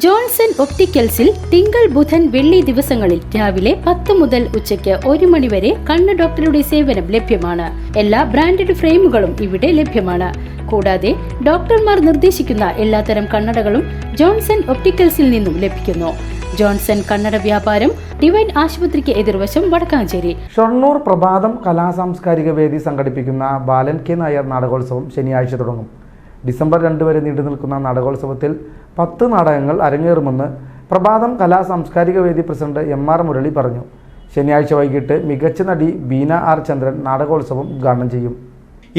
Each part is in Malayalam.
ജോൺസൺ ഒപ്റ്റിക്കൽസിൽ തിങ്കൾ ബുധൻ വെള്ളി ദിവസങ്ങളിൽ രാവിലെ പത്ത് മുതൽ ഉച്ചയ്ക്ക് ഒരു മണി വരെ കണ്ണ് ഡോക്ടറുടെ സേവനം ലഭ്യമാണ്. എല്ലാ ബ്രാൻഡഡ് ഫ്രെയിമുകളും ഇവിടെ ലഭ്യമാണ്. കൂടാതെ ഡോക്ടർമാർ നിർദ്ദേശിക്കുന്ന എല്ലാത്തരം കണ്ണടകളും ജോൺസൺ ഒപ്റ്റിക്കൽസിൽ നിന്നും ലഭിക്കുന്നു. ജോൺസൺ കണ്ണട വ്യാപാരം ഡിവൈൻ ആശുപത്രിക്ക് എതിർവശം വടക്കാഞ്ചേരി. ഷൊർണൂർ പ്രഭാതം കലാ സാംസ്കാരിക വേദി സംഘടിപ്പിക്കുന്ന ബാലൻ കെ നായർ നാടകോത്സവം ശനിയാഴ്ച തുടങ്ങും. ഡിസംബർ രണ്ട് വരെ നീണ്ടു നിൽക്കുന്ന നാടകോത്സവത്തിൽ പത്ത് നാടകങ്ങൾ അരങ്ങേറുമെന്ന് പ്രഭാതം കലാ സാംസ്കാരിക വേദി പ്രസിഡന്റ് എം ആർ മുരളി പറഞ്ഞു. ശനിയാഴ്ച വൈകിട്ട് മികച്ച നടി ബീന ആർ ചന്ദ്രൻ നാടകോത്സവം ഉദ്ഘാടനം ചെയ്യും.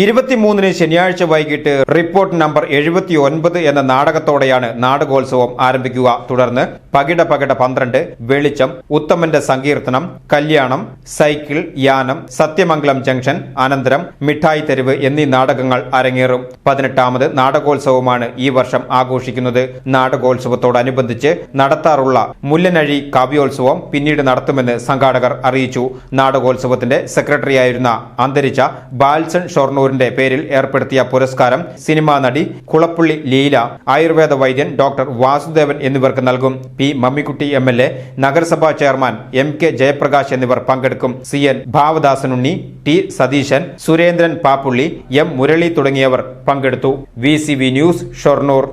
ഇരുപത്തിമൂന്നിന് ശനിയാഴ്ച വൈകിട്ട് റിപ്പോർട്ട് നമ്പർ എഴുപത്തി ഒൻപത് എന്ന നാടകത്തോടെയാണ് നാടകോത്സവം ആരംഭിക്കുക. തുടർന്ന് പകിട പകിട പന്ത്രണ്ട് വെളിച്ചം ഉത്തമന്റെ സങ്കീർത്തനം കല്യാണം സൈക്കിൾ യാനം സത്യമംഗലം ജംഗ്ഷൻ അനന്തരം മിഠായി തെരുവ് എന്നീ നാടകങ്ങൾ അരങ്ങേറും. പതിനെട്ടാമത് നാടകോത്സവമാണ് ഈ വർഷം ആഘോഷിക്കുന്നത്. നാടകോത്സവത്തോടനുബന്ധിച്ച് നടത്താറുള്ള മുല്ലനഴി കാവ്യോത്സവം പിന്നീട് നടത്തുമെന്ന് സംഘാടകർ അറിയിച്ചു. നാടകോത്സവത്തിന്റെ സെക്രട്ടറിയായിരുന്ന അന്തരിച്ച ബാൽസൺ ഷൊർണൂരിന്റെ പേരിൽ ഏർപ്പെടുത്തിയ പുരസ്കാരം സിനിമാ നടി കുളപ്പുള്ളി ലീല ആയുർവേദ വൈദ്യൻ ഡോക്ടർ വാസുദേവൻ എന്നിവർക്ക് നൽകും. P. Mammikutty M. L. A നഗരസഭാ ചെയർമാൻ എം. കെ. ജയപ്രകാശ് എന്നിവർ പങ്കെടുക്കും. C. N. Bhavadasanunni T. Satheesan Surendran Pappulli M. Murali തുടങ്ങിയവർ പങ്കെടുത്തു. വി. ന്യൂസ് ഷൊർണൂർ.